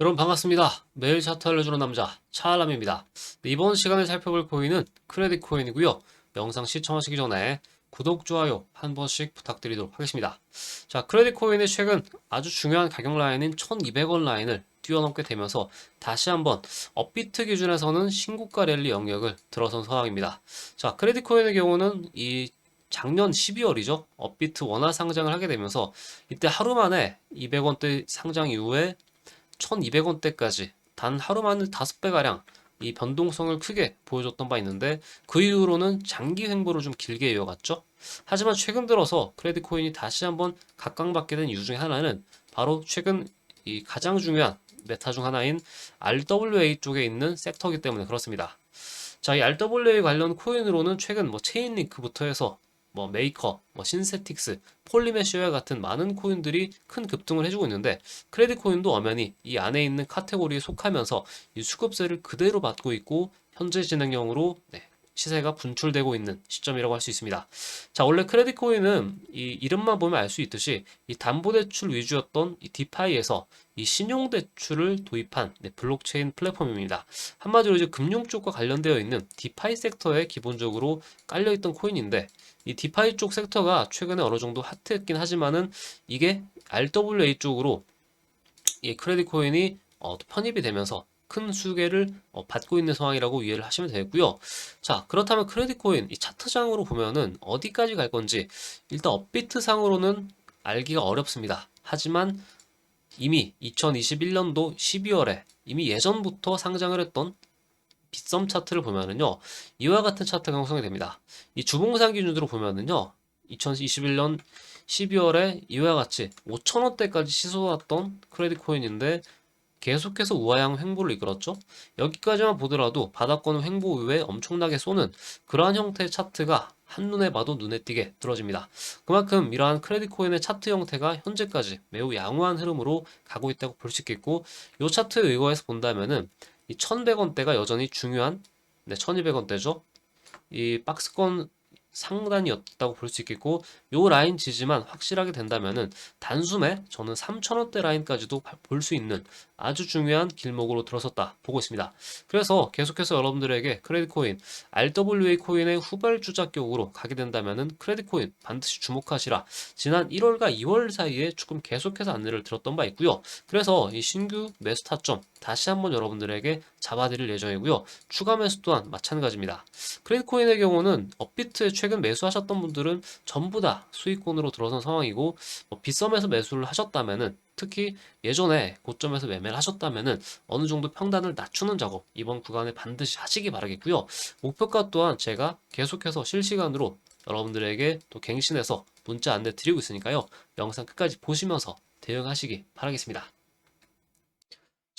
여러분 반갑습니다. 매일 차트 알려주는 남자 차알람입니다. 네, 이번 시간에 살펴볼 코인은 크레딧 코인이고요. 영상 시청하시기 전에 구독, 좋아요 한 번씩 부탁드리도록 하겠습니다. 자, 크레딧 코인이 최근 아주 중요한 가격 라인인 1200원 라인을 뛰어넘게 되면서 다시 한번 업비트 기준에서는 신고가 랠리 영역을 들어선 상황입니다. 자, 크레딧 코인의 경우는 이 작년 12월이죠. 업비트 원화 상장을 하게 되면서 이때 하루 만에 200원대 상장 이후에 1200원대까지 단 하루 만에 5배가량 이 변동성을 크게 보여줬던 바 있는데 그 이후로는 장기 횡보를 좀 길게 이어갔죠. 하지만 최근 들어서 크레딧 코인이 다시 한번 각광받게 된 이유 중에 하나는 바로 최근 이 가장 중요한 메타 중 하나인 RWA 쪽에 있는 섹터이기 때문에 그렇습니다. 자, 이 RWA 관련 코인으로는 최근 뭐 체인링크부터 해서 뭐 메이커, 뭐 신세틱스, 폴리메시와 같은 많은 코인들이 큰 급등을 해주고 있는데 크레딧 코인도 엄연히 이 안에 있는 카테고리에 속하면서 이 수급세를 그대로 받고 있고 현재 진행형으로 네, 시세가 분출되고 있는 시점이라고 할 수 있습니다. 자, 원래 크레딧 코인은 이 이름만 보면 알 수 있듯이 이 담보대출 위주였던 이 디파이에서 이 신용대출을 도입한 네, 블록체인 플랫폼입니다. 한마디로 이제 금융 쪽과 관련되어 있는 디파이 섹터에 기본적으로 깔려있던 코인인데 이 디파이 쪽 섹터가 최근에 어느 정도 핫했긴 하지만은 이게 RWA 쪽으로 이 크레딧 코인이 어, 편입이 되면서 큰 수혜를 어, 받고 있는 상황이라고 이해를 하시면 되고요. 자, 그렇다면 크레딧 코인 이 차트장으로 보면은 어디까지 갈 건지 일단 업비트 상으로는 알기가 어렵습니다. 하지만 이미 2021년도 12월에 이미 예전부터 상장을 했던 빗썸 차트를 보면은요, 이와 같은 차트가 형성이 됩니다. 이 주봉상 기준으로 보면은요, 2021년 12월에 이와 같이 5천원대까지 치솟았던 크레딧 코인인데 계속해서 우하향 횡보를 이끌었죠. 여기까지만 보더라도 바닥권 횡보 이후에 엄청나게 쏘는 그러한 형태의 차트가 한눈에 봐도 눈에 띄게 들어집니다. 그만큼 이러한 크레딧 코인의 차트 형태가 현재까지 매우 양호한 흐름으로 가고 있다고 볼 수 있겠고 이 차트 의거해서 본다면은 이 1100원대가 여전히 중요한 네, 1200원대죠. 이 박스권 상단이었다고 볼 수 있겠고 요 라인 지지만 확실하게 된다면은 단숨에 저는 3,000원대 라인까지도 볼 수 있는 아주 중요한 길목으로 들어섰다 보고 있습니다. 그래서 계속해서 여러분들에게 크레딧 코인, RWA 코인의 후발주자격으로 가게 된다면은 크레딧 코인 반드시 주목하시라. 지난 1월과 2월 사이에 조금 계속해서 안내를 들었던 바 있고요. 그래서 이 신규 매수 타점 다시 한번 여러분들에게 잡아드릴 예정이고요. 추가 매수 또한 마찬가지입니다. 크레딧 코인의 경우는 업비트에 최근 매수하셨던 분들은 전부 다 수익권으로 들어선 상황이고 뭐 빗썸에서 매수를 하셨다면은 특히 예전에 고점에서 매매를 하셨다면은 어느 정도 평단을 낮추는 작업 이번 구간에 반드시 하시기 바라겠고요. 목표가 또한 제가 계속해서 실시간으로 여러분들에게 또 갱신해서 문자 안내 드리고 있으니까요. 영상 끝까지 보시면서 대응하시기 바라겠습니다.